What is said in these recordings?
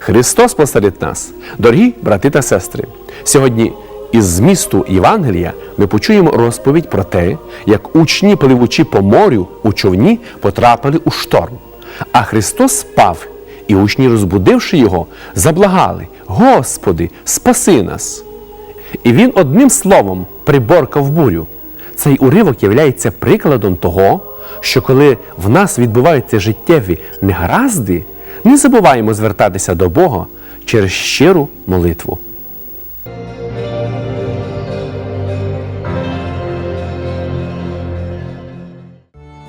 Христос посеред нас, дорогі брати та сестри. Сьогодні із змісту Євангелія ми почуємо розповідь про те, як учні, пливучи по морю у човні, потрапили у шторм. А Христос спав, і учні, розбудивши його, заблагали: Господи, спаси нас! І він одним словом приборкав бурю. Цей уривок є прикладом того, що коли в нас відбуваються життєві негаразди, не забуваємо звертатися до Бога через щиру молитву.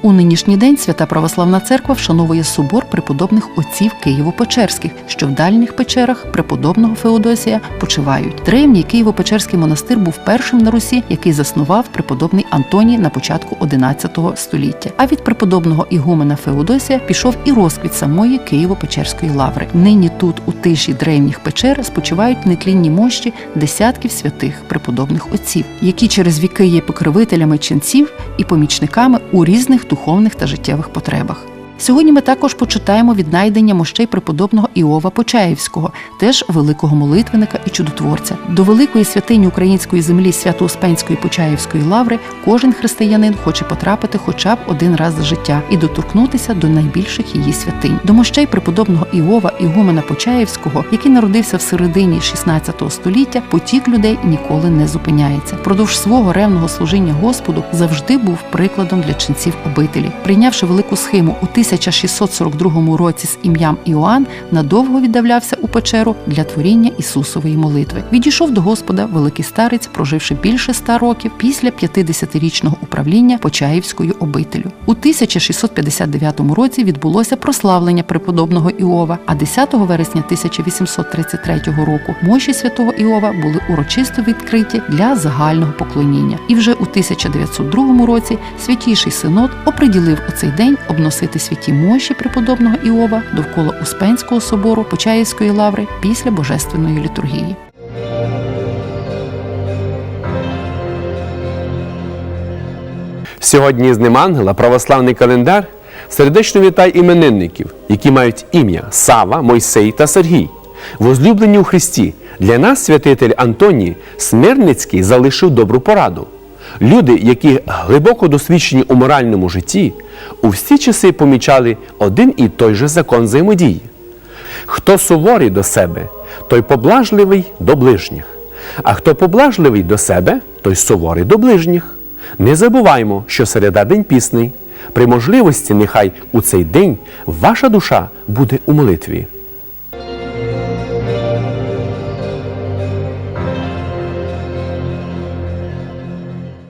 У нинішній день Свята Православна Церква вшановує собор преподобних отців Києво-Печерських, що в дальніх печерах преподобного Феодосія почивають. Древній Києво-Печерський монастир був першим на Русі, який заснував преподобний Антоній на початку XI століття. А від преподобного ігумена Феодосія пішов і розквіт самої Києво-Печерської лаври. Нині тут, у тиші древніх печер, спочивають нетлінні мощі десятків святих преподобних отців, які через віки є покровителями ченців і помічниками у різних духовних та життєвих потребах. Сьогодні ми також почитаємо віднайдення мощей преподобного Іова Почаївського, теж великого молитвенника і чудотворця. До великої святині української землі Свято-Успенської Почаївської лаври кожен християнин хоче потрапити хоча б один раз за життя і доторкнутися до найбільших її святинь. До мощей преподобного Іова Ігумена Почаївського, який народився в середині 16 століття, потік людей ніколи не зупиняється. Продовж свого ревного служіння Господу завжди був прикладом для ченців обителі, прийнявши велику схему у 1642 році з ім'ям Іоанн надовго віддавлявся у печеру для творіння Ісусової молитви. Відійшов до Господа великий старець, проживши більше ста років після 50-річного управління Почаївською обителю. У 1659 році відбулося прославлення преподобного Іова. А 10 вересня 1833 року мощі святого Іова були урочисто відкриті для загального поклоніння. І вже у 1902 році святіший синод оприділив оцей день обносити святі мощі преподобного Іова довкола Успенського собору Почаївської лаври після божественної літургії. Сьогодні з ним ангела православний календар сердечно вітає іменинників, які мають ім'я Сава, Мойсей та Сергій. Возлюблені у Христі, для нас святитель Антоній Смирницький залишив добру пораду. Люди, які глибоко досвідчені у моральному житті, у всі часи помічали один і той же закон взаємодії. Хто суворий до себе, той поблажливий до ближніх, а хто поблажливий до себе, той суворий до ближніх. Не забуваймо, що середа день пісний. При можливості нехай у цей день ваша душа буде у молитві.